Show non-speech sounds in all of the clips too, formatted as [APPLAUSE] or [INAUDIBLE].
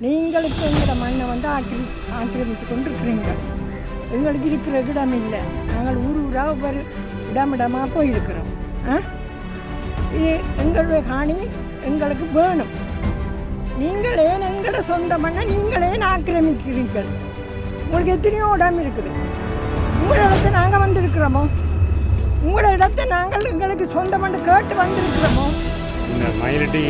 நீங்களுக்கு எங்களோட மண்ணை வந்து ஆக்கிரமி ஆக்கிரமித்து கொண்டு இருக்கிறீங்க எங்களுக்கு இருக்கிற இடம் இல்லை. நாங்கள் ஊர் ஊராக ஒரு இடமிடமாக போயிருக்கிறோம். ஆ? இது எங்களுடைய காணி எங்களுக்கு வேணும். நீங்கள் ஏன் எங்களோட சொந்த மண்ணை நீங்கள் ஏன் ஆக்கிரமிக்கிறீர்கள்? உங்களுக்கு எத்தனையோ இடம் இருக்குது. உங்களோட இடத்தை நாங்கள் வந்திருக்கிறோமோ? உங்களோட இடத்தை நாங்கள் எங்களுக்கு சொந்த மண்ணை கேட்டு வந்திருக்கிறோமோ? இந்த மயிலட்டி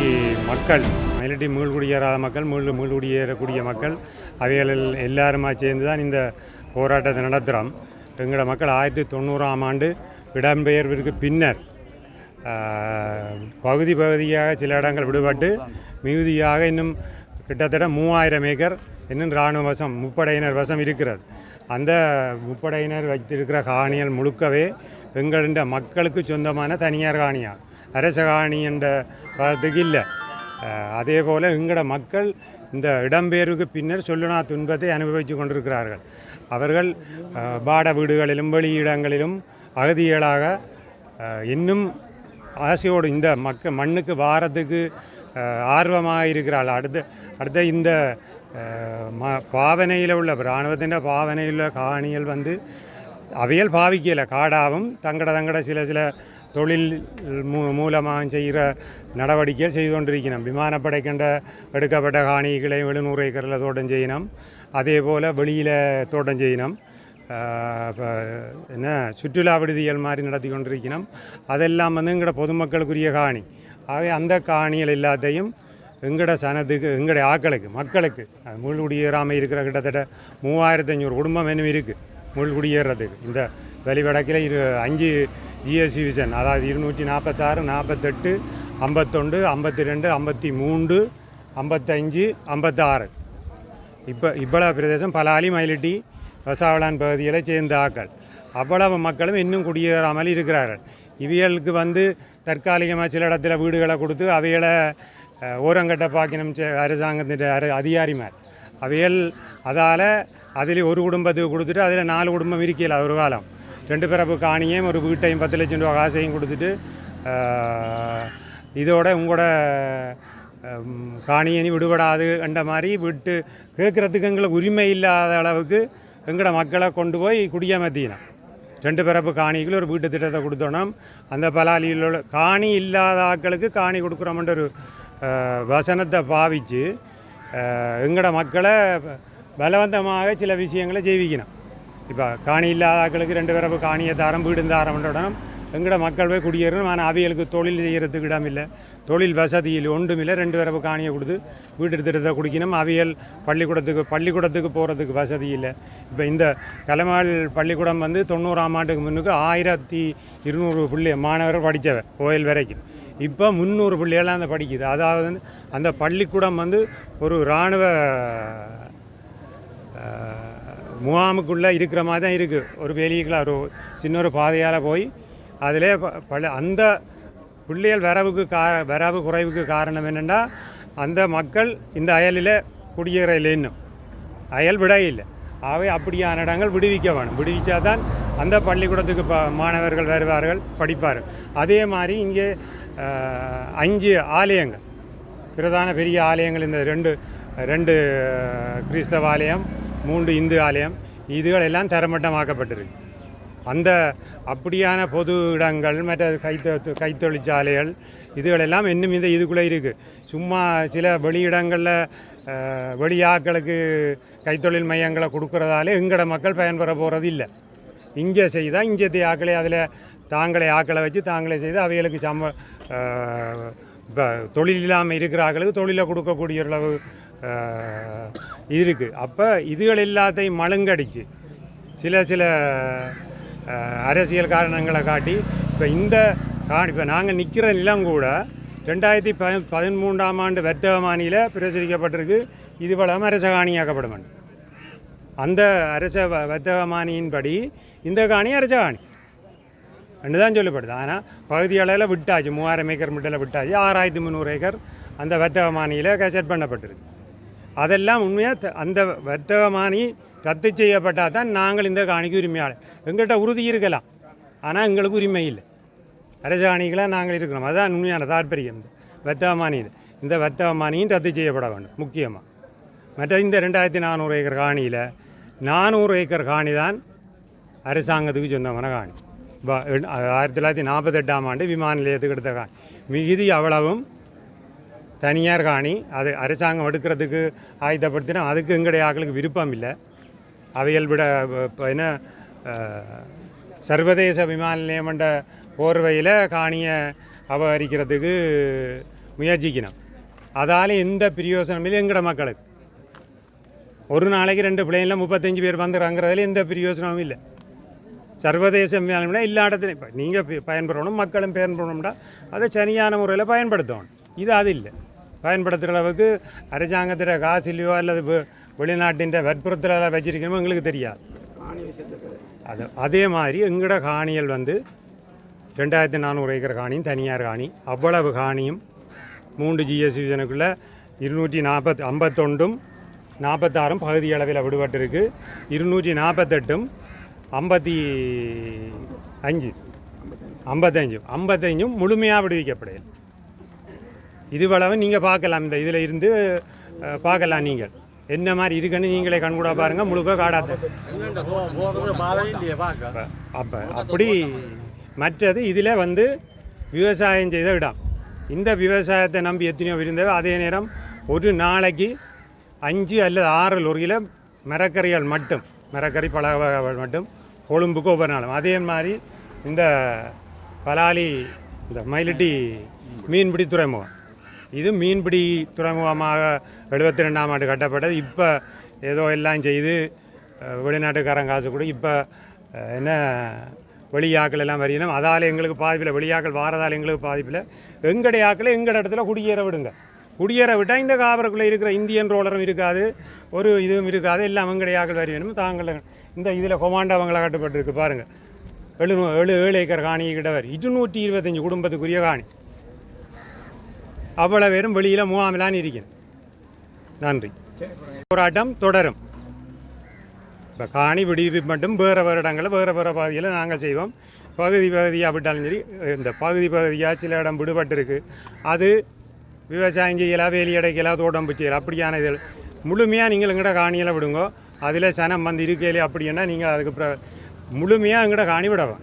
மக்கள் மயிலட்டி மீள்குடியேறாத மக்கள் மீள் மீள்குடியேறக்கூடிய மக்கள் அவைகள் எல்லாருமா சேர்ந்து தான் இந்த போராட்டத்தை நடத்துகிறோம் எங்களோட மக்கள் ஆயிரத்தி தொண்ணூறாம் ஆண்டு இடம்பெயர்விற்கு பின்னர் பகுதி பகுதியாக சில இடங்கள் விடுபட்டு மிகுதியாக இன்னும் கிட்டத்தட்ட மூவாயிரம் ஏக்கர் இன்னும் இராணுவ வசம் முப்படையினர் வசம் இருக்கிறது. அந்த முப்படையினர் வைத்திருக்கிற காணிகள் முழுக்கவே எங்களின் மக்களுக்கு சொந்தமான தனியார் காணியாக அரச காணி என்ற பதத்துக்கு இல்லை. அதே போல் எங்களோட மக்கள் இந்த இடம்பெயர்வுக்கு பின்னர் சொல்லுனா துன்பத்தை அனுபவித்து கொண்டிருக்கிறார்கள். அவர்கள் பாட வீடுகளிலும் வெளியிடங்களிலும் அகதிகளாக இன்னும் ஆசையோடு இந்த மக்க மண்ணுக்கு வாரத்துக்கு ஆர்வமாக இருக்கிறாள் அடுத்த அடுத்த இந்த ம பாவனையில் உள்ள இராணுவத்தின் பாவனையில் உள்ள காணிகள் வந்து அவையல் பாவிக்கலை. காடாவும் தங்கட தங்கட சில சில தொழில் மூ மூலமாக செய்கிற நடவடிக்கைகள் செய்து கொண்டிருக்கணும் விமானப்படைக்கின்ற எடுக்கப்பட்ட காணிகளையும் எழுநூறு ஏக்கரில் தோட்டம் செய்யணும் அதே போல் வெளியில் தோட்டம் செய்யணும் என்ன சுற்றுலா விடுதிகள் மாதிரி நடத்தி கொண்டிருக்கணும் அதெல்லாம் வந்து எங்களோட பொதுமக்களுக்குரிய காணி. ஆகவே அந்த காணிகள் எல்லாத்தையும் எங்களோட சனத்துக்கு எங்களுடைய ஆக்களுக்கு மக்களுக்கு அது முள்குடியேறாமல் இருக்கிற கிட்டத்தட்ட மூவாயிரத்தி ஐநூறு குடும்பம் இன்னும் இருக்குது முள்குடியேறதுக்கு இந்த வெளிவடக்கில் இரு அஞ்சு ஜிஎஸ்சி விசன் அதாவது இருநூற்றி நாற்பத்தாறு நாற்பத்தெட்டு ஐம்பத்தொண்டு ஐம்பத்தி ரெண்டு ஐம்பத்தி மூன்று ஐம்பத்தஞ்சு ஐம்பத்தாறு. இப்போ இவ்வளவு பிரதேசம் பலாலி மயிலிட்டி வசாவளான் பகுதிகளை சேர்ந்த ஆக்கள் அவ்வளவு மக்களும் இன்னும் குடியேறாமல் இருக்கிறார்கள். இவியலுக்கு வந்து தற்காலிகமாக சில இடத்துல வீடுகளை கொடுத்து அவைகளை ஓரங்கட்ட பாக்கினம் செ- அரசாங்கத்தின் அர அதிகாரிமார். அவைகள் அதால் அதில் ஒரு குடும்பத்துக்கு கொடுத்துட்டு அதில் நாலு குடும்பம் இருக்கல ஒரு காலம். ரெண்டு பிறப்பு காணியும் ஒரு வீட்டையும் பத்து லட்சம் ரூபா காசையும் கொடுத்துட்டு இதோட உங்களோட காணியனி விடுபடாது என்ற மாதிரி விட்டு கேட்குறதுக்கு எங்களுக்கு உரிமை இல்லாத அளவுக்கு எங்களோட மக்களை கொண்டு போய் குடியமர்த்தினோம். ரெண்டு பிறப்பு காணிகளும் ஒரு வீட்டு திட்டத்தை கொடுத்தோம். அந்த பலாலியில் உள்ள காணி இல்லாத ஆட்களுக்கு காணி கொடுக்குறோம்ன்ற ஒரு வசனத்தை பாவித்து எங்களோட மக்களை பலவந்தமாக சில விஷயங்களை செய்விக்கணும். இப்போ காணி இல்லாத ஆட்களுக்கு ரெண்டு பிறப்பு காணியை தாரம் வீடு தாரம்ன்ற உடனே எங்களோட மக்கள் போய் குடியேறணும். ஆனால் அவியலுக்கு தொழில் செய்கிறதுக்கு இடம் இல்லை. தொழில் வசதியில் ஒன்றும் இல்லை. ரெண்டு பிறப்பு காணியை கொடுத்து வீட்டு திட்டத்தை குடிக்கணும். அவியல் பள்ளிக்கூடத்துக்கு பள்ளிக்கூடத்துக்கு போகிறதுக்கு வசதி இல்லை. இப்போ இந்த கலைமாள் பள்ளிக்கூடம் வந்து தொண்ணூறாம் ஆண்டுக்கு முன்னுக்கு ஆயிரத்தி இருநூறு பிள்ளை மாணவர்கள் படித்தவர் கோயில் வரைக்கும். இப்போ முந்நூறு பிள்ளைகளாம் அந்த படிக்குது. அதாவது அந்த பள்ளிக்கூடம் வந்து ஒரு இராணுவ முகாமுக்குள்ளே இருக்கிற மாதிரி தான் இருக்குது ஒரு வெளியில் ஒரு சின்ன ஒரு பாதையால் போய் அதிலே ப- பல அந்த பிள்ளைகள் வரவுக்கு கா வரவு குறைவுக்கு காரணம் என்னென்னா அந்த மக்கள் இந்த அயலில் குடியேற இல்லை இன்னும். அயல் விட இல்லை. ஆகவே அப்படியான இடங்கள் விடுவிக்க வேணும். விடுவிச்சா தான் அந்த பள்ளிக்கூடத்துக்கு ப மாணவர்கள் வருவார்கள் படிப்பார்கள். அதே மாதிரி இங்கே அஞ்சு ஆலயங்கள். பிரதான பெரிய ஆலயங்கள் இந்த ரெண்டு ரெண்டு கிறிஸ்தவ ஆலயம் மூன்று இந்து ஆலயம் இதுகள் எல்லாம் தரமட்டமாக்கப்பட்டிருக்கு அந்த அப்படியான பொது இடங்கள் மற்ற கைத்தொ கைத்தொழிற்சாலைகள் இதுகளெல்லாம் இன்னும் இந்த இதுக்குள்ளே இருக்குது சும்மா சில வெளியிடங்களில் அஹ், வெளியாட்களுக்கு கைத்தொழில் மையங்களை கொடுக்குறதாலே எங்களோட மக்கள் பயன்பெற போகிறது இல்லை. இங்கே செய்தால் இங்கே ஆக்களை அதில் தாங்களே ஆக்களை வச்சு தாங்களே செய்து அவைகளுக்கு சம்ம இப்போ தொழில் இல்லாமல் இருக்கிற ஆக்களுக்கு தொழிலை கொடுக்கக்கூடிய அளவு இருக்குது அப்போ இதுகள் எல்லாத்தையும் மழுங்கடிச்சு. சில சில அரசியல் காரணங்களை காட்டி இப்போ இந்த கா இப்போ நாங்கள் நிற்கிற நிலம் கூட ரெண்டாயிரத்தி ப பதிமூன்றாம் ஆண்டு வர்த்தகமானியில் பிரசுரிக்கப்பட்டிருக்கு. இது பலம் அரச காணியாக்கப்படும். அந்த அரச வ- வர்த்தகமானியின்படி இந்த காணி அரச காணி. ரெண்டு தான் சொல்லப்படுது. ஆனால் பகுதி அளவில் விட்டாச்சு. மூவாயிரம் ஏக்கர் மிட்டில் விட்டாச்சு. ஆறாயிரத்தி முந்நூறு ஏக்கர் அந்த வர்த்தகமானியில் செட் பண்ணப்பட்டிருக்கு. அதெல்லாம் உண்மையாக அந்த வர்த்தகமானி ரத்து செய்யப்பட்டால் தான் நாங்கள் இந்த காணிக்கு உரிமையாளர். எங்கள்கிட்ட உறுதி இருக்கலாம். ஆனால் எங்களுக்கு உரிமை இல்லை. அரச காணிகளாக நாங்கள் இருக்கிறோம். அதுதான் உண்மையான தாற்பயம் இந்த வர்த்தகமானியில் இந்த வர்த்தகமானியும் ரத்து செய்யப்பட வேண்டும் முக்கியமாக மற்ற இந்த ரெண்டாயிரத்தி நானூறு ஏக்கர் காணியில் நானூறு ஏக்கர் காணி தான் அரசாங்கத்துக்கு சொந்தமான காணி. ஆயிரத்தி தொள்ளாயிரத்தி நாற்பத்தெட்டாம் ஆண்டு விமான நிலையத்துக்கு எடுத்த காணி. மிகுதி அவ்வளவும் தனியார் காணி அது அரசாங்கம் எடுக்கிறதுக்கு ஆயுதப்படுத்தினா அதுக்கு எங்களுடைய ஆக்களுக்கு விருப்பம் இல்லை. அவைகள் விட இப்போ என்ன சர்வதேச விமான நிலையம் போர்வையில் காணியை அபகரிக்கிறதுக்கு முயற்சிக்கணும். அதால் எந்த பிரயோசனமும் இல்லை எங்கட மக்களுக்கு. ஒரு நாளைக்கு ரெண்டு பிள்ளைங்களில் முப்பத்தஞ்சு பேர் வந்துடுறாங்கிறதுல எந்த பிரயோசனமும் இல்லை. சர்வதேச விமானம்னா எல்லா இடத்துலையும் இப்போ நீங்கள் பயன்படணும் மக்களும் பயன்படணும்டா அதை சரியான முறையில் பயன்படுத்தணும். இது அது இல்லை. பயன்படுத்துகிற அளவுக்கு அரசாங்கத்தில் காசு இல்லையோ அல்லது வெளிநாட்டின் வற்புறுத்தலால் வச்சிருக்கணுமோ எங்களுக்கு தெரியாது. அது அதே மாதிரி எங்களோட காணிகள் வந்து ரெண்டாயிரத்தி நானூறு ஏக்கர் காணியும் தனியார் காணி. அவ்வளவு காணியும் மூன்று ஜிஎஸ் யூசனுக்குள்ளே இருநூற்றி நாற்பத் ஐம்பத்தொண்டும் நாற்பத்தாறும் பகுதி அளவில் விடுபட்டிருக்கு. இருநூற்றி நாற்பத்தெட்டும் ஐம்பத்தி அஞ்சு ஐம்பத்தஞ்சு ஐம்பத்தஞ்சும் முழுமையாக விடுவிக்கப்படையில். இதுவளவு நீங்கள் பார்க்கலாம். இந்த இதில் இருந்து பார்க்கலாம் நீங்கள். என்ன மாதிரி இருக்குன்னு நீங்களே கண்கூட பாருங்கள் முழுக்க காடாது அப்போ அப்படி மற்றது இதில் வந்து விவசாயம் செய்த இடம். இந்த விவசாயத்தை நம்பி எத்தனையோ இருந்தது அதே நேரம் ஒரு நாளைக்கு அஞ்சு அல்லது ஆறு லொரியில் மரக்கறிகள் மட்டும் மரக்கறி பல வகைகள் மட்டும் கொழும்புக்கு ஒவ்வொரு நாளும். அதே மாதிரி இந்த பலாலி இந்த மயிலிட்டி மீன்பிடி துறைமுகம். இது மீன்பிடி துறைமுகமாக எழுபத்தி ரெண்டாம் ஆண்டு கட்டப்பட்டது. இப்போ ஏதோ எல்லாம் செய்து வெளிநாட்டுக்காரன் காசு கூட இப்போ என்ன வெளியாக்கள் எல்லாம் வரையணும் அதால் எங்களுக்கு பாதிப்பில் வெளியாக்கள் வாரதால் எங்களுக்கு பாதிப்பில் எங்களுடைய ஆக்களை எங்கள் இடத்துல குடியேற விடுங்க. குடியேற விட்டால் இந்த காவலுக்குள்ளே இருக்கிற இந்தியன் ரோலரும் இருக்காது ஒரு இதுவும் இருக்காது. எல்லாம் எங்களுடைய ஆக்கள் வரி வேணும் தாங்கள் இந்த இதில் கொமாண்டோ கட்டுப்பட்டு கட்டுப்பட்டு பாருங்கள் எழு ஏழு ஏழு ஏக்கர் காணி கிட்ட இருநூற்றி இருபத்தஞ்சி குடும்பத்துக்குரிய காணி. அவ்வளோ பேரும் வெளியில் மூவாமிலான்னு இருக்கணும். நன்றி. போராட்டம் தொடரும். இப்போ காணி விடுவிப்பு மட்டும் வேறு வேறு இடங்களில் வேறு வேறு பகுதியில் நாங்கள் செய்வோம். பகுதி பகுதியாக விட்டாலும் சரி இந்த பகுதி பகுதியாக சில இடம் விடுபட்டிருக்கு. அது விவசாயம் செய்யலாம் வேலி அடைக்கலாம் தோட்டம் செய்யலாம் அப்படியான இதில் முழுமையாக நீங்கள் எங்கள்கிட்ட காணியில் விடுங்க. அதில் சனம் வந்து இருக்கையிலே அப்படின்னா நீங்கள் அதுக்கு பிற- முழுமையாக எங்கள்கிட்ட காணி விடலாம்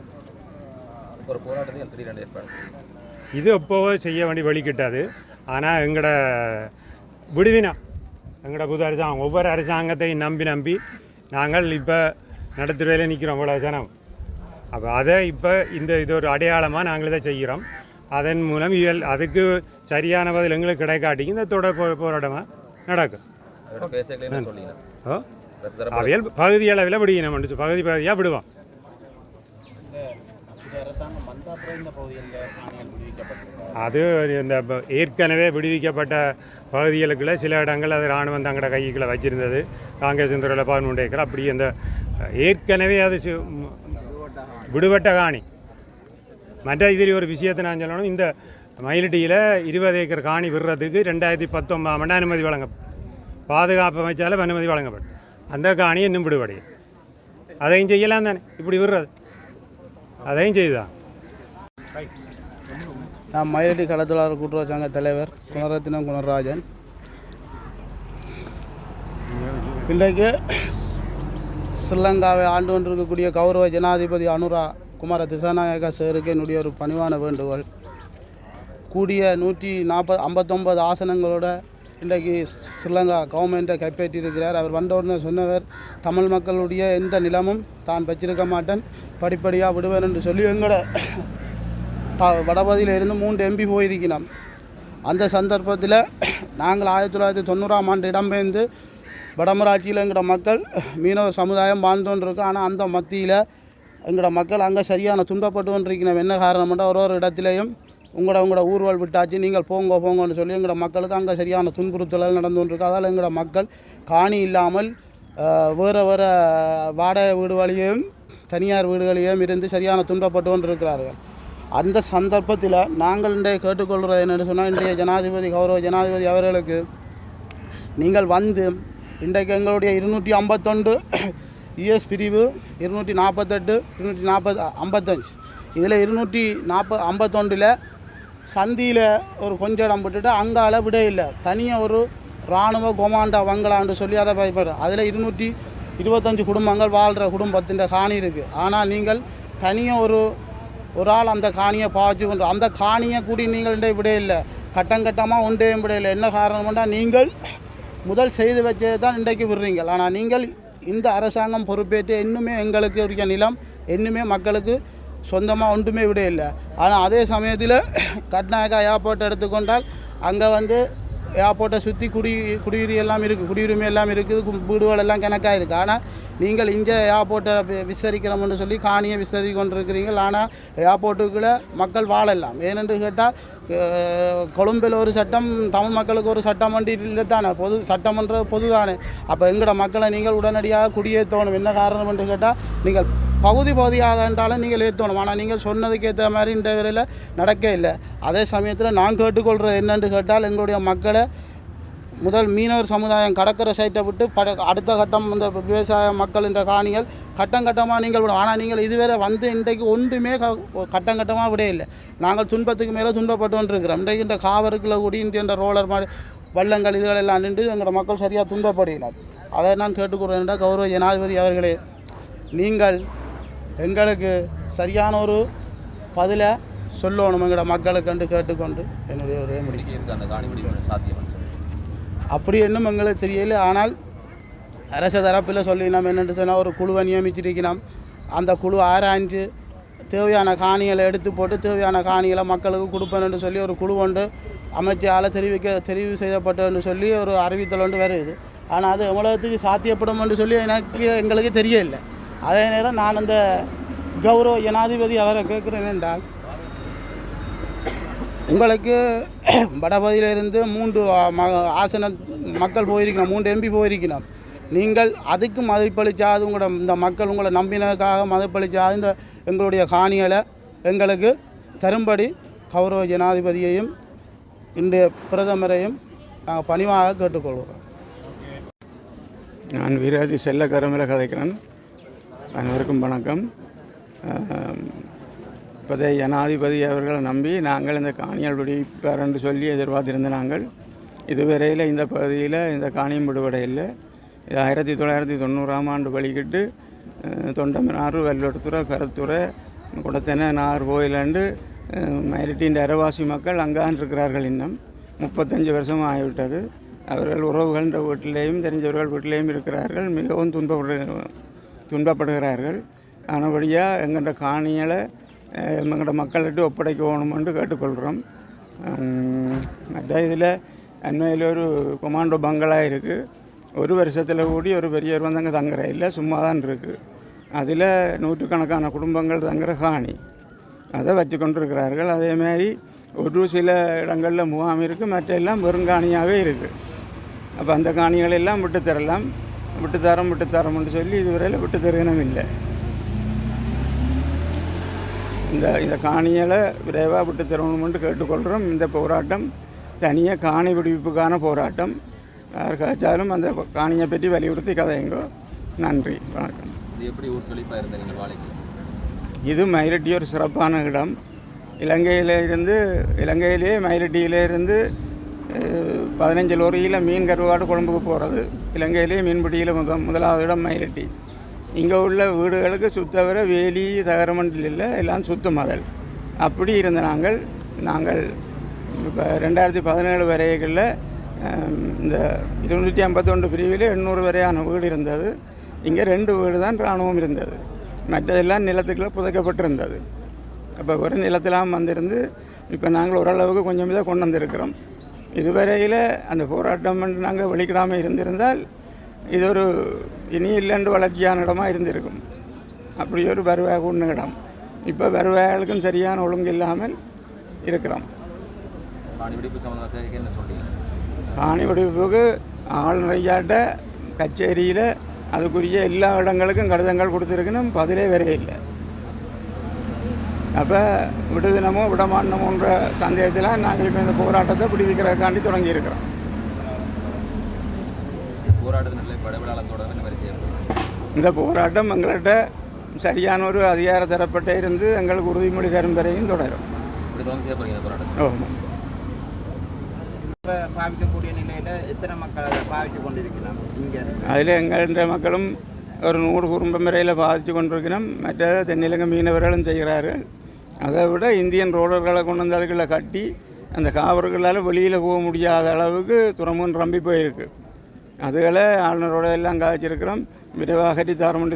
ஒரு போராட்டத்தையும் ஏற்பாடு இது எப்போவோ செய்ய வேண்டிய வழிகிட்டாது ஆனால் எங்களோட விடுவினம் எங்களோட புது அரசாங்கம் ஒவ்வொரு அரசாங்கத்தையும் நம்பி நம்பி நாங்கள் இப்போ நடத்துறையில் நிற்கிறோம் இவ்வளோ ஜனம். அப்போ அதை இப்போ இந்த இது ஒரு அடையாளமாக நாங்கள் இதை செய்கிறோம். அதன் மூலம் இயல் அதுக்கு சரியான பதில் எங்களுக்கு கிடைக்காட்டிக்கு இந்த தொடர் போ போராட்டமாக நடக்கும். அவையல் பகுதி அளவில் விடுவினம் பகுதி பகுதியாக விடுவோம். அது இந்த ஏற்கனவே விடுவிக்கப்பட்ட பகுதிகளுக்குள்ள சில இடங்கள் அது இராணுவம் தங்களோட கைக்குள்ளே வச்சிருந்தது. காங்கிரஸ் துறையில் பதினொன்று ஏக்கர். அப்படி அந்த ஏற்கனவே அது விடுபட்ட காணி. மற்ற இதில் ஒரு விஷயத்தை நான் சொல்லணும். இந்த மயிலட்டியில் இருபது ஏக்கர் காணி விடுறதுக்கு ரெண்டாயிரத்தி பத்தொன்பதாம் ஆண்டு அனுமதி வழங்க பாதுகாப்பு அமைச்சாலும் அனுமதி வழங்கப்படும். அந்த காணி இன்னும் விடுபடையும் அதையும் செய்யலாம் தானே. இப்படி விடுறது. அதையும் செய்துதான். நான் மயிலடி கடத்தலாளர் கூட்டுறவு சங்க தலைவர் குணரத்னம் குணராஜன். இன்றைக்கு ஸ்ரீலங்காவை ஆண்டு கொண்டிருக்கக்கூடிய கௌரவ ஜனாதிபதி அனுரா குமார திசாநாயகா சேருக்கு என்னுடைய ஒரு பணிவான வேண்டுகோள். கூடிய நூற்றி நாற்பது ஐம்பத்தொம்பது ஆசனங்களோட இன்றைக்கு ஸ்ரீலங்கா கவர்மெண்ட்டை கைப்பற்றியிருக்கிறார். அவர் வந்த உடனே சொன்னவர் தமிழ் மக்களுடைய எந்த நிலமும் தான் வச்சிருக்க மாட்டேன். படிப்படியாக விடுவேன் என்று சொல்லி எங்களோட த வடபகுதியில் மூன்று எம்பி போயிருக்கிறோம் அந்த சந்தர்ப்பத்தில் நாங்கள் ஆயிரத்தி தொள்ளாயிரத்தி தொண்ணூறாம் ஆண்டு இடம்பெயர்ந்து வடமராட்சியில் எங்களோட மக்கள் மீனவ சமுதாயம் வாழ்ந்து ஆனால் அந்த மத்தியில் எங்களோட மக்கள் அங்கே சரியான துன்பப்பட்டு கொண்டிருக்கிறோம் என்ன காரணம்னா ஒரு ஒரு இடத்துலையும் உங்களோட உங்களோட ஊர்வல் விட்டாச்சு நீங்கள் போங்க போங்கன்னு சொல்லி எங்களோட மக்களுக்கு அங்கே சரியான துன்புறுத்தல் நடந்து கொண்டிருக்கு அதால் எங்களோட மக்கள் காணி இல்லாமல் வேறு வேறு வாடகை வீடுகளையும் தனியார் வீடுகளையும் இருந்து சரியான துன்பப்பட்டு கொண்டிருக்கிறார்கள். அந்த சந்தர்ப்பத்தில் நாங்கள் இன்றைய கேட்டுக்கொள்கிறது என்னென்னு சொன்னால் இன்றைய ஜனாதிபதி கௌரவ ஜனாதிபதி அவர்களுக்கு நீங்கள் வந்து இன்றைக்கு எங்களுடைய இருநூற்றி ஐம்பத்தொண்டு யுஎஸ் பிரிவு இருநூற்றி நாற்பத்தெட்டு இருநூற்றி நாற்பது ஐம்பத்தஞ்சு. இதில் இருநூற்றி நாற்ப ஐம்பத்தொண்டில் சந்தியில் ஒரு கொஞ்சம் இடம் விட்டுட்டு அங்கால விட இல்லை. தனியாக ஒரு இராணுவ கொமாண்டா வங்களான்னு சொல்லி அதை பயப்படுற அதில் இருநூற்றி இருபத்தஞ்சு குடும்பங்கள் வாழ்கிற குடும்பத்தின் காணி இருக்குது ஆனால் நீங்கள் தனியாக ஒரு ஒரு ஆள் அந்த காணியை பாய்ச்சி கொண்டு அந்த காணியை கூடி நீங்கள் இன்றைய விட இல்லை. கட்டம் கட்டமாக உண்டே விட இல்லை. என்ன காரணம்னா நீங்கள் முதல் செய்து வச்சது தான் இன்றைக்கு விடுறீங்கள் ஆனால் நீங்கள் இந்த அரசாங்கம் பொறுப்பேற்று இன்னுமே எங்களுக்கு இருக்க நிலம் இன்னுமே மக்களுக்கு சொந்தமாக ஒன்றுமே விட இல்லை. ஆனால் அதே சமயத்தில் கட்நாயக்கா ஏர்போர்ட்டை எடுத்துக்கொண்டால் அங்கே வந்து ஏர்போர்ட்டை சுற்றி குடி குடியுரி எல்லாம் இருக்குது குடியுரிமை எல்லாம் இருக்குது வீடுகள் எல்லாம் கணக்காக இருக்குது ஆனால் நீங்கள் இங்கே ஏர்போர்ட்டை வி- சொல்லி காணியை விஸ்தரி கொண்டிருக்கிறீர்கள். ஆனால் ஏர்போர்ட்டுக்குள்ளே மக்கள் வாழலாம். ஏனென்று கேட்டால் கொழும்பில் ஒரு சட்டம் தமிழ் மக்களுக்கு ஒரு சட்டம் வண்டி இல்லை தானே? பொது சட்டமன்ற பொது தானே அப்போ எங்களோட மக்களை நீங்கள் உடனடியாக குடியேற்றணும். என்ன காரணம் என்று கேட்டால் நீங்கள் பகுதி பகுதியாக என்றாலும் நீங்கள் ஏற்றணும். ஆனால் நீங்கள் சொன்னதுக்கு ஏற்ற மாதிரி இந்த வரையில் நடக்க இல்லை. அதே சமயத்தில் நான் கேட்டுக்கொள்கிற என்னென்று கேட்டால் எங்களுடைய மக்களை முதல் மீனவர் சமுதாயம் கடற்கரை சைட்டை விட்டு பட அடுத்த கட்டம் இந்த விவசாய மக்கள் இந்த காணிகள் கட்டம் கட்டமாக நீங்கள் விடும் ஆனால் நீங்கள் இதுவரை வந்து இன்றைக்கு ஒன்றுமே க- கட்டம் கட்டமாக விட இல்லை நாங்கள் துன்பத்துக்கு மேலே துன்பப்பட்டு கொண்டிருக்கிறோம். இன்றைக்கு இந்த காவருக்குள்ள கூடி இந்த இந்த ரோலர் மாதிரி வள்ளங்கள் இதுகள் எல்லாம் நின்று எங்களோட மக்கள் சரியாக துன்பப்படுகிறார் அதை நான் கேட்டுக்கொள்கிறேன் கௌரவ ஜனாதிபதி அவர்களே நீங்கள் எங்களுக்கு சரியான ஒரு பதிலை சொல்லணும் எங்களோட மக்களுக்கு என்று கேட்டுக்கொண்டு என்னுடைய ஒரே முடிவு. இருக்க அந்த காணி சாத்தியம்? அப்படி இன்னும் எங்களுக்கு தெரியல ஆனால் அரசு தரப்பில் சொல்லி நம்ம சொன்னால் ஒரு குழுவை நியமிச்சிருக்கிறோம் அந்த குழு ஆராய்ஞ்சு தேவையான காணிகளை எடுத்து போட்டு தேவையான காணிகளை மக்களுக்கு கொடுப்பேன்னு சொல்லி ஒரு குழு ஒன்று அமைச்சால் தெரிவிக்க தெரிவு செய்யப்பட்டதுன்னு சொல்லி ஒரு அறிவித்தல் ஒன்று வருது. ஆனால் அது எவ்வளோத்துக்கு சாத்தியப்படும் என்று சொல்லி எனக்கு எங்களுக்கு தெரியல அதே நேரம் நான் அந்த கௌரவ ஜனாதிபதி அவரை கேட்குறேன் என்றால் உங்களுக்கு [CLEARS THROAT] வடபகுதியிலிருந்து மூன்று ஆசன மக்கள் போயிருக்கணும் மூன்று எம்பி போயிருக்கணும். நீங்கள் அதுக்கு மதிப்பளிச்சா அது உங்களோட இந்த மக்கள் உங்களை நம்பினதுக்காக மதிப்பளிச்சா இந்த எங்களுடைய காணிகளை எங்களுக்கு தரும்படி கௌரவ ஜனாதிபதியையும் இன்றைய பிரதமரையும் நாங்கள் பணிவாக கேட்டுக்கொள்கிறோம். நான் வீராதி செல்ல கருமல கதைக்கிறேன். அனைவருக்கும் வணக்கம். இப்போதே ஜனாதிபதி அவர்களை நம்பி நாங்கள் இந்த காணியால் விடுவிப்பார் என்று சொல்லி எதிர்பார்த்திருந்த நாங்கள் இதுவரையில் இந்த பகுதியில் இந்த காணியும் விடுபட இல்லை. இது ஆயிரத்தி தொள்ளாயிரத்தி தொண்ணூறாம் ஆண்டு வழிகிட்டு தொண்டமனாறு வெள்ளோட்டுத்துறை பெரத்துறை குடத்தென நாகர்கோயிலாண்டு மயிலட்டின் அரவாசி மக்கள் அங்கான் இருக்கிறார்கள் இன்னும். முப்பத்தஞ்சு வருஷம் ஆகிவிட்டது. அவர்கள் உறவுகள்ன்ற வீட்டிலேயும் தெரிஞ்சவர்கள் வீட்டிலேயும் இருக்கிறார்கள். மிகவும் துன்பப்படு துன்பப்படுகிறார்கள். ஆனபடியாக எங்கள்கிட்ட காணிகளை எங்களோட மக்கள்கிட்ட ஒப்படைக்க வேணுமென்று கேட்டுக்கொள்கிறோம் மற்ற இதில் அண்மையில் ஒரு கொமாண்டோ பங்களா இருக்குது ஒரு வருஷத்தில் கூடி ஒரு பெரியவர் வந்து அங்கே தங்குற இல்லை சும்மா தான் இருக்குது அதில் நூற்றுக்கணக்கான குடும்பங்கள் தங்குற காணி. அதை வச்சு கொண்டிருக்கிறார்கள் அதேமாதிரி ஒரு சில இடங்களில் முகாம் இருக்குது மற்ற எல்லாம் வெறுங்காணியாகவே இருக்குது அப்போ அந்த காணிகளெல்லாம் விட்டு தரலாம் விட்டு தரம் விட்டு தரம்னு சொல்லி இதுவரையில் விட்டு தருகணும் இல்லை. இந்த இந்த காணிகளை விரைவாக விட்டு தரணும்னு கேட்டுக்கொள்கிறோம். இந்த போராட்டம் தனியாக காணி விடுவிப்புக்கான போராட்டம். யாருக்காச்சாலும் அந்த காணியை பற்றி வலியுறுத்தி கதையுங்கோ. நன்றி. வணக்கம். இது எப்படி ஊர் செழிப்பாக இருந்த நீங்கள் வாழைக்கு இது மயிலட்டி ஒரு சிறப்பான இடம். இலங்கையில இருந்து இலங்கையிலே மயிலட்டியில இருந்து அஹ், பதினஞ்சு லோரியில் மீன் கருவாடு கொழம்புக்கு போகிறது இலங்கையிலே மீன்பிடியில் முத முதலாவது இடம் மயிலட்டி. இங்கே உள்ள வீடுகளுக்கு சுத்தவர வேலி தகரமண்டில் இல்லை எல்லாம் சுத்த மதல் அப்படி இருந்த நாங்கள் நாங்கள் இப்போ ரெண்டாயிரத்தி பதினேழு வரைகளில் இந்த இருநூற்றி ஐம்பத்தொன்று பிரிவில் எண்ணூறு வரையான வீடு இருந்தது. இங்கே ரெண்டு வீடு தான் இராணுவம் இருந்தது. மற்றதெல்லாம் நிலத்துக்குள்ளே புதைக்கப்பட்டிருந்தது. அப்போ ஒரு நிலத்தெல்லாம் வந்திருந்து இப்போ நாங்கள் ஓரளவுக்கு கொஞ்சம் இதாக கொண்டு வந்திருக்கிறோம். இதுவரையில் அந்த போராட்டம் நாங்கள் வெளிக்கிடாமல் இருந்திருந்தால் இது ஒரு இனி இல்லைன்று வளர்ச்சியான இடமா இருந்திருக்கும் அப்படி ஒரு வருவாய் கூடின இடம் இப்போ வருவாய்களுக்கும் சரியான ஒழுங்கு இல்லாமல் இருக்கிறோம் காணி வெடிப்புக்கு ஆளுநரையாட்ட கச்சேரியில் அதுக்குரிய எல்லா இடங்களுக்கும் கடிதங்கள் கொடுத்துருக்கணும் பதிலே வரைய இல்லை அப்போ விடுதினமோ விடமாட்டமோன்ற சந்தேகத்தில் நாங்கள் இப்போ இந்த போராட்டத்தை பிடிவிக்கிறதுக்காண்டி தொடங்கியிருக்கிறோம் போராட்டத்தின் நிலை இந்த மாதிரி செய்யப்படும் இந்த போராட்டம் எங்கள்கிட்ட சரியான ஒரு அதிகார தரப்பட்ட இருந்து எங்களுக்கு உறுதிமொழி தரும் வரையும் தொடரும். இப்படி தொடர்ந்து செய்ய போராட்டம் ஆமாம் பாவிக்கக்கூடிய நிலையில் எத்தனை மக்கள் அதை பாவிச்சு கொண்டிருக்கலாம் இங்கே அதில் எங்களுடைய மக்களும் ஒரு நூறு குடும்பம் வரையில் பாதித்து கொண்டிருக்கிறோம் மற்ற தென்னிலங்கை மீனவர்களும் செய்கிறார்கள். அதை விட இந்தியன் ரோடர்களை கொண்டு வந்து கட்டி அந்த காவர்களால் வெளியில் போக முடியாத அளவுக்கு துறைமுகம் ரம்பி போயிருக்கு. அதுகளை ஆளுநரோட எல்லாம் காய்ச்சிருக்கிறோம். விரைவாக அகற்றி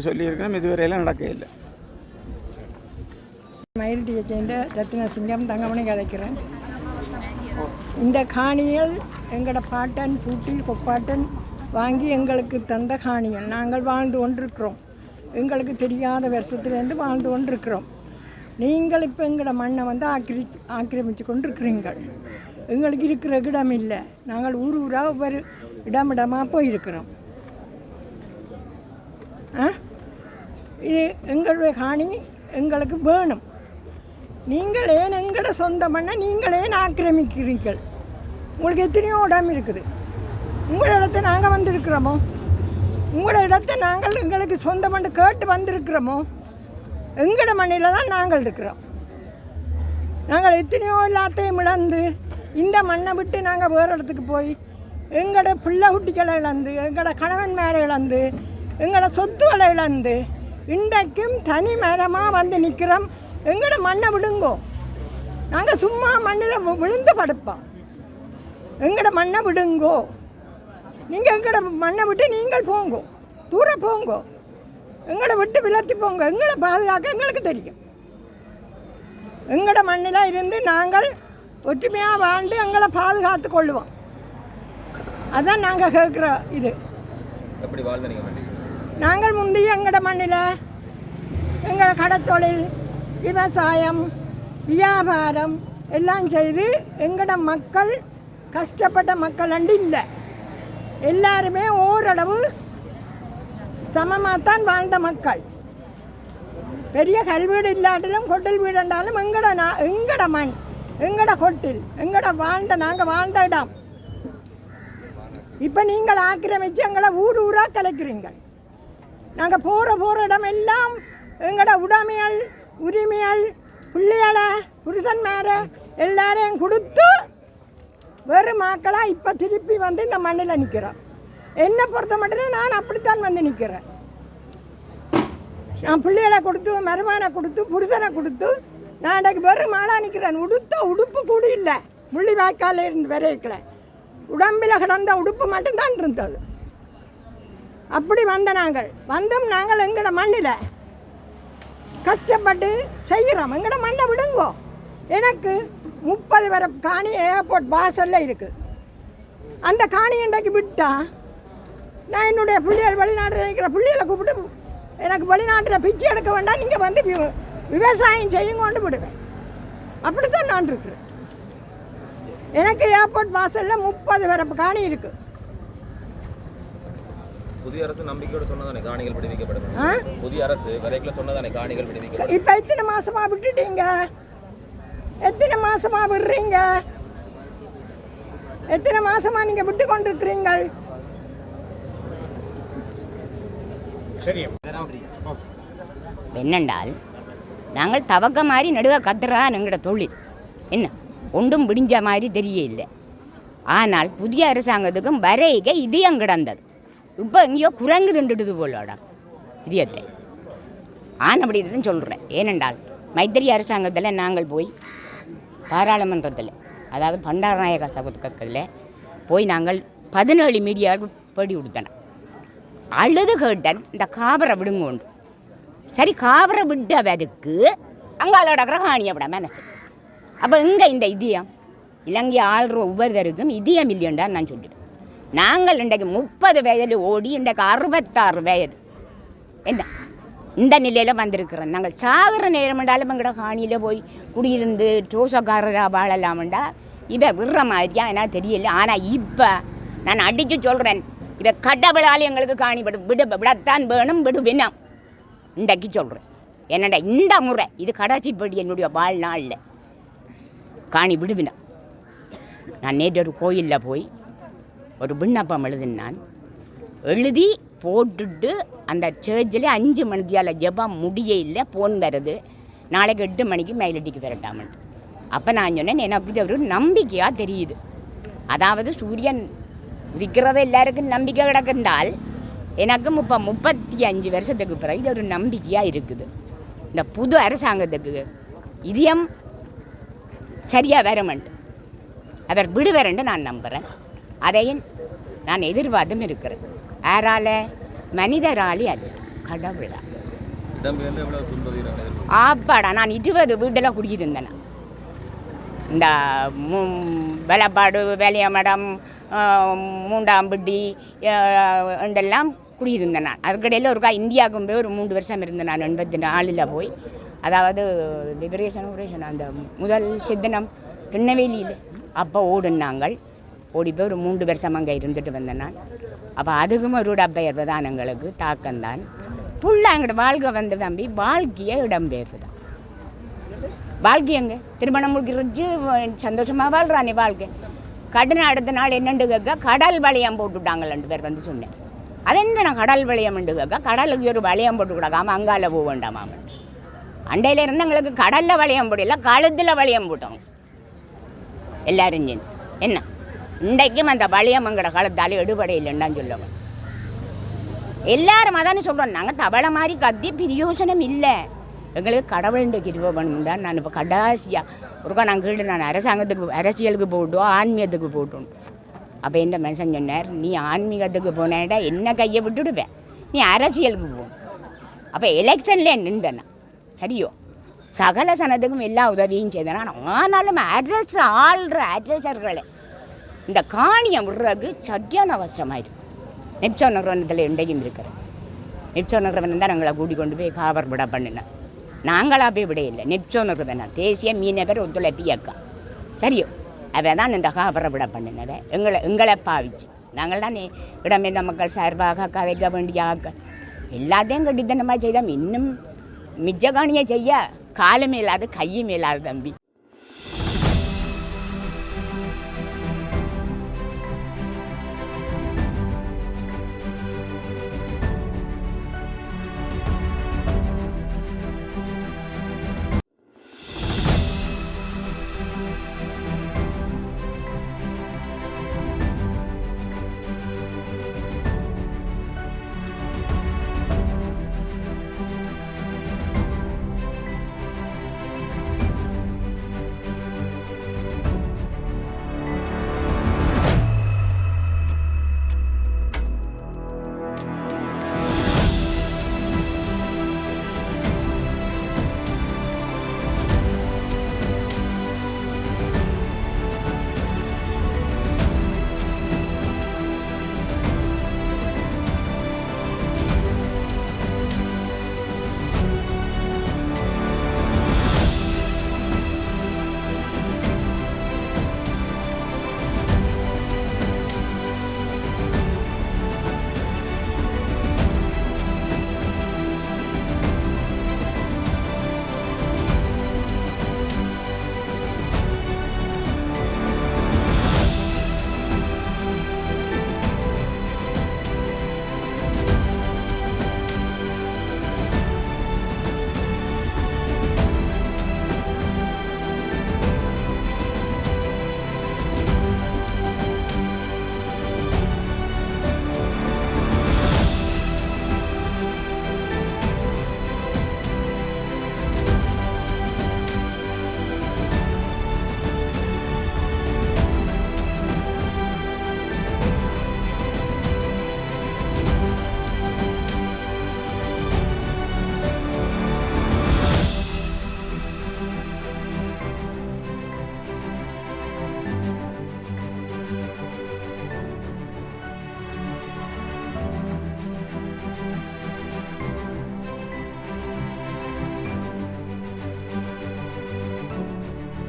சொல்லியிருக்கிறோம். இதுவரையெல்லாம் நடக்க இல்லை. மயில்டியை சேர்ந்த ரத்னசிங்கம் தங்கமணி கதைக்கிறேன். இந்த காணிகள் எங்களோட பாட்டன் பூட்டி கொப்பாட்டன் வாங்கி எங்களுக்கு தந்த காணிகள் நாங்கள் வாழ்ந்து கொண்டிருக்கிறோம். எங்களுக்கு தெரியாத வருஷத்துலேருந்து வாழ்ந்து கொண்டிருக்கிறோம். நீங்கள் இப்போ எங்களோட மண்ணை வந்து ஆக்கிரி ஆக்கிரமித்து கொண்டிருக்கிறீங்கள் எங்களுக்கு இருக்கிற இடம் இல்லை. நாங்கள் ஊர் ஊராக ஒவ்வொரு இடமிடமாக போயிருக்கிறோம். ஆ? இது எங்களுடைய காணி எங்களுக்கு வேணும். நீங்கள் ஏன் எங்களோட சொந்த மண்ணை நீங்கள் ஏன் ஆக்கிரமிக்கிறீர்கள்? உங்களுக்கு எத்தனையோ இடம் இருக்குது. உங்கள் இடத்த நாங்கள் வந்திருக்கிறோமோ? உங்களோட இடத்த நாங்கள் எங்களுக்கு சொந்த மண்ணு கேட்டு வந்திருக்கிறோமோ? எங்களோட மண்ணில் தான் நாங்கள் இருக்கிறோம். நாங்கள் எத்தனையோ எல்லாத்தையும் இழந்து இந்த மண்ணை விட்டு நாங்கள் வேறு இடத்துக்கு போய் எங்களோட பிள்ளை குட்டிகளை இழந்து எங்களோட கணவன் மேலே இழந்து எங்களோட சொத்துக்களை இழந்து இன்றைக்கும் தனி மரமாக வந்து நிற்கிறோம் எங்களோட மண்ணை விடுங்கோ நாங்கள் சும்மா மண்ணில் விழுந்து படுப்போம். எங்களோட மண்ணை விடுங்கோ நீங்கள் எங்களோட மண்ணை விட்டு நீங்கள் போங்கோ. தூர போங்கோ. எங்களை விட்டு விலத்தி போங்க. எங்களை பாதுகாக்க எங்களுக்கு தெரியும். எங்களோட மண்ணில் இருந்து நாங்கள் ஒற்றுமையாக வாழ்ந்து எங்களை பாதுகாத்து கொள்ளுவோம். அதான் நாங்கள் கேட்குற இது. எப்படி நீங்கள் முந்தைய எங்களோட மண்ணில் எங்களோட கடத்தொழில் விவசாயம் வியாபாரம் எல்லாம் செய்து எங்களோட மக்கள் கஷ்டப்பட்ட மக்கள் அண்டு இல்லை. எல்லாருமே ஓரளவு சமமாகத்தான் வாழ்ந்த மக்கள். பெரிய கல்வீடு இல்லாட்டிலும் கொட்டில் வீடு இருந்தாலும் எங்கட நா எங்கட மண் எங்கட கொட்டில் எங்கட வாழ்ந்த நாங்கள் வாழ்ந்த இடம். இப்போ நீங்கள் ஆக்கிரமித்து எங்களை ஊர் ஊராக கலைக்கிறீங்க நாங்கள் போகிற போகிற இடம் எல்லாம் எங்களோட உடைமைகள் உரிமைகள் பிள்ளைகளை புருஷன்மார எல்லாரையும் கொடுத்து வெறும் மாக்களாக இப்போ திருப்பி வந்து இந்த மண்ணில் நிற்கிறோம் என்னை பொறுத்த மட்டும் நான் அப்படித்தான் வந்து நிற்கிறேன் நான் பிள்ளைகளை கொடுத்து மருமானை கொடுத்து புருஷனை கொடுத்து நான் இன்றைக்கு வெறும் மாடாக நிற்கிறேன் உடுத்த உடுப்பு கூட இல்லை. முள்ளி வாய்க்கால் இருந்து வரைக்கல. உடம்பில் கிடந்த உடுப்பு மட்டும்தான் இருந்தது. அப்படி வந்த நாங்கள். வந்தும் நாங்கள் எங்களோட மண்ணில். கஷ்டப்பட்டு செய்கிறோம். எங்களோட மண்ணை விடுங்கோ. எனக்கு முப்பது வர காணி ஏர்போர்ட் வாசல்ல இருக்குது அந்த காணி இன்றைக்கு விட்டால் நான் என்னுடைய பிள்ளைகள் வெளிநாட்டில் நினைக்கிற பிள்ளைகளை கூப்பிட்டு எனக்கு வெளிநாட்டில் பிச்சை எடுக்க வேண்டாம். நீங்கள் வந்து விவசாயம் செய்யுங்கொண்டு விடுவேன். அப்படித்தான் நான் இருக்கிறேன். எனக்கு ஏர்போர்ட் வாசலில் முப்பது வர காணி இருக்குது புதிய அரசு நம்பிக்கையோட சொன்னதானே காணிகள் விடுவிக்கப்படும் ஆ? புதிய அரசு வரைக்கும் சொன்னதானே காணிகள் விடுவிக்கப்படும் இப்போ எத்தனை மாசமா விட்டுட்டீங்க? எத்தனை மாசமா விடுறீங்க? எத்தனை மாசமா நீங்க விட்டு கொண்டிருக்கிறீங்கள்? என்னென்றால் நாங்கள் தவக்க மாதிரி நடுவ கத்துறதான் எங்களோட தொழில். என்ன? ஒன்றும் விடிஞ்ச மாதிரி தெரியல ஆனால் புதிய அரசாங்கத்துக்கும் வரைக இதயம் கிடந்தது. இப்போ எங்கேயோ குரங்கு திண்டுடுது போலோட இதயத்தை. ஆன் அப்படி தான் சொல்கிறேன் ஏனென்றால் மைத்திரி அரசாங்கத்தில் நாங்கள் போய் பாராளுமன்றத்தில் அதாவது பண்டாரநாயக சபத்துக்கத்தில் போய் நாங்கள் பதினேழு மீடியாவுக்கு படி கொடுத்தன அழுது கேட்டன் இந்த காபரை விடுங்கோண்டு சரி காவரை விட்டவருக்கு அங்காலோட கிரகாணியை விட மனசு அப்போ இங்கே இந்த இதயம். இலங்கை ஆள்ற ஒவ்வொருத்தருக்கும் இதயம் இல்லையண்டா நான் சொல்லிட்டேன் நாங்கள் இன்றைக்கு முப்பது வயது ஓடி இன்றைக்கு அறுபத்தாறு வயது. என்ன? இந்த நிலையில் வந்திருக்கிறோம். நாங்கள் சாகிற நேரம் என்றாலும் எங்கட காணியில் போய் குடியிருந்து டோசக்காரராக வாழலாம்டா இவ விடுற மாதிரியா எனக்கு தெரியல. ஆனால் இப்போ நான் அடித்து சொல்கிறேன் இவ கடவுளால் எங்களுக்கு காணிப்படும் விடு விட விடத்தான் வேணும் விடு வினம் இன்றைக்கு சொல்கிறேன் என்னடா இந்த முறை? இது கடைசிப்படி என்னுடைய வாழ்நாளில். காணி விடுவினம் நான் நேற்று ஒரு கோயிலில் போய் ஒரு விண்ணப்பம் எழுதினான். எழுதி போட்டுட்டு அந்த சேர்ச்சில் அஞ்சு மணித்தியால் ஜெபம் முடிய இல்லை போன் வருது. நாளைக்கு எட்டு மணிக்கு மயிலடிக்கு வரட்டாமன்ட்டு அப்போ நான் சொன்னேன் எனக்கு இது ஒரு நம்பிக்கையாக தெரியுது. அதாவது சூரியன் உதிக்கிறத எல்லாருக்கும் நம்பிக்கை கிடக்குந்தால் எனக்கும் இப்போ முப்பத்தி அஞ்சு வருஷத்துக்கு பிறகு இது ஒரு நம்பிக்கையாக இருக்குது. இந்த புது அரசாங்கத்துக்கு இதயம் சரியாக வருமெண்டு அவர் விடுவாரென்று நான் நம்புகிறேன் அதையும் நான் எதிர்பார்த்தும் இருக்கிறேன். யாரால மனிதராலி அல்ல கடவுளா. ஆப்பாடா நான் இருபது வீட்டில் குடியிருந்தேன். இந்த வெளப்பாடு வேலையமடம் மூண்டாம்பட்டி எல்லாம் குடியிருந்தேன் நான். அதுக்கடையில் ஒருக்கா இந்தியாவுக்கும் போய் ஒரு மூன்று வருஷம் இருந்தேன் நான். எண்பத்தி நாலில் போய். அதாவது லிபரேஷன் ஆபரேஷன் அந்த முதல் சித்தனம் திருநெல்வேலியில் அப்போ ஓடுனாங்கள் ஓடி போய் ஒரு மூன்று வருஷம் அங்கே இருந்துட்டு வந்தேன் நான். அப்போ அதுக்கும் ஒரு இடம்பெயர்வு தான் எங்களுக்கு தாக்கம்தான் ஃபுல்லாக அங்கிட்ட வாழ்க்கை வந்து தம்பி வாழ்க்கையே இடம்பெயர்வு தான். வாழ்க்கை எங்க? திருமணம் முடிக்கிறச்சு சந்தோஷமாக வாழ்கிறானே வாழ்க்கை? கடன் அடுத்த நாள் என்னென்று கேட்க கடல் வளையம் போட்டுவிட்டாங்க ரெண்டு பேர் வந்து சொன்னேன். அது என்ன நான் கடல் வளையம்ண்டு கேட்க கடலுக்கு ஒரு வளையம் போட்டு கொடுக்காம அங்கால போக வேண்டாமாம் அண்டையில் இருந்து எங்களுக்கு கடலில் வளையம் போடல கழுத்தில் வளையம் போட்டோம். எல்லாரும் சேர்ந்து. என்ன? இன்றைக்கும் அந்த வளையம் எங்களோட காலத்தால் எடுபட இல்லைன்னு சொல்லுவாங்க. எல்லாரும் அதானே சொல்கிறோம் நாங்கள் தவளை மாதிரி கத்தி பிரயோசனம் இல்லை. எங்களுக்கு கடவுளுடைய கிருபை பண்ணுண்டா நான் இப்போ கடைசியாக ஒருக்கா நான் கீழே நான் அரசாங்கத்துக்கு அரசியலுக்கு போட்டோம் ஆன்மீகத்துக்கு போட்டோம். அப்போ இந்த மனுஷன் சொன்னார்? நீ ஆன்மீகத்துக்கு போனேடா என்ன கையை விட்டுடுவேன் நீ அரசியலுக்கு போ. அப்போ எலெக்ஷன்லேயே நின்றேன் சரியோ. சகல சனத்துக்கும் எல்லா உதவியும் செய்தேன் ஆனாலும் அட்ரஸ் ஆள்ற அட்ரஸர்களை இந்த காணியை விடுறது சரியான அவசரமாயிருக்கு நெப்சோ நகரத்தில் இன்றைக்கும் இருக்கிற நெப்சோ நகரவன் தான் எங்களை கூடி கொண்டு போய் காவர் விட பண்ணினேன் நாங்களாக போய் விட இல்லை. நெப்சோ நகரவன் தேசிய மீனவர் ஒத்துழைப்பு இயக்கம் சரியோ. அவன் தான் இந்த காவரை விட பண்ணினவன். எங்களை எங்களை பாவிச்சு. நாங்கள் தான் இடமேந்த மக்கள் சார்பாக கதைக்க வேண்டிய ஆக்கள் எல்லாத்தையும் கட்டித்தனமாக செய்தோம். இன்னும் மிச்ச காணியை செய்ய காலும் இல்லாத கையும் இல்லாத தம்பி.